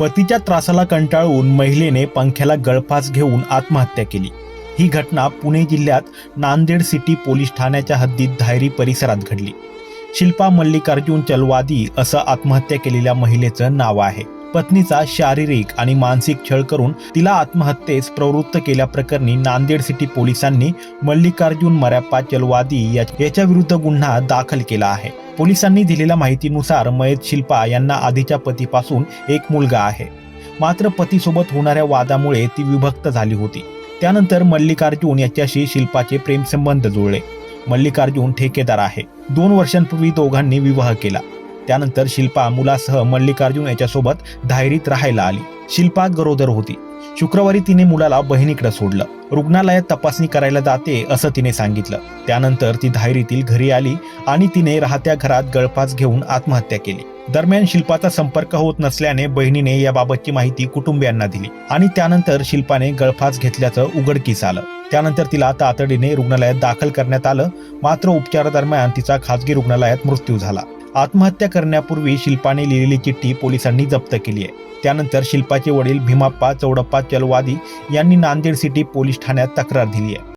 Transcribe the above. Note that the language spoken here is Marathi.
पतीच्या त्रासाला कंटाळून महिलेने पंख्याला गळफास घेऊन आत्महत्या केली. ही घटना पुणे जिल्ह्यात नांदेड सिटी पोलीस ठाण्याच्या हद्दीत धायरी परिसरात घडली. शिल्पा मल्लिकार्जुन चलवादी असं आत्महत्या केलेल्या महिलेचं नाव आहे. पत्नीचा शारीरिक आणि मानसिक छळ करून तिला आत्महत्येस प्रवृत्त केल्याप्रकरणी नांदेड सिटी पोलिसांनी मल्लिकार्जुन मर्याप्पा चलवादी याच्याविरुद्ध याच्या विरुद्ध गुन्हा दाखल केला आहे. पोलिसांनी दिलेल्या माहितीनुसार मयत शिल्पा यांना आधीच्या पतीपासून एक मुलगा आहे. मात्र पतीसोबत होणाऱ्या वादामुळे ती विभक्त झाली होती. त्यानंतर मल्लिकार्जुन याच्याशी शिल्पाचे प्रेमसंबंध जुळले. मल्लिकार्जुन ठेकेदार आहे. दोन वर्षांपूर्वी दोघांनी विवाह केला. त्यानंतर शिल्पा मुलासह मल्लिकार्जुन याच्यासोबत धायरीत राहायला आली. शिल्पा गरोदर होती. शुक्रवारी तिने मुलाला बहिणीकडे सोडलं. रुग्णालयात तपासणी करायला जाते असं तिने सांगितलं. त्यानंतर ती धायरीतील घरी आली आणि तिने राहत्या घरात गळफास घेऊन आत्महत्या केली. दरम्यान शिल्पाचा संपर्क होत नसल्याने बहिणीने याबाबतची माहिती कुटुंबियांना दिली आणि त्यानंतर शिल्पाने गळफास घेतल्याचं उघडकीस आलं. त्यानंतर तिला तातडीने रुग्णालयात दाखल करण्यात आलं. मात्र उपचारादरम्यान तिचा खासगी रुग्णालयात मृत्यू झाला. आत्महत्या करण्यापूर्वी शिल्पाने लिहिलेली चिठ्ठी पोलिसांनी जप्त केली आहे. त्यानंतर शिल्पाचे वडील भीमाप्पा चौडप्पा चलवादी यांनी नांदेड सिटी पोलीस ठाण्यात तक्रार दिली आहे.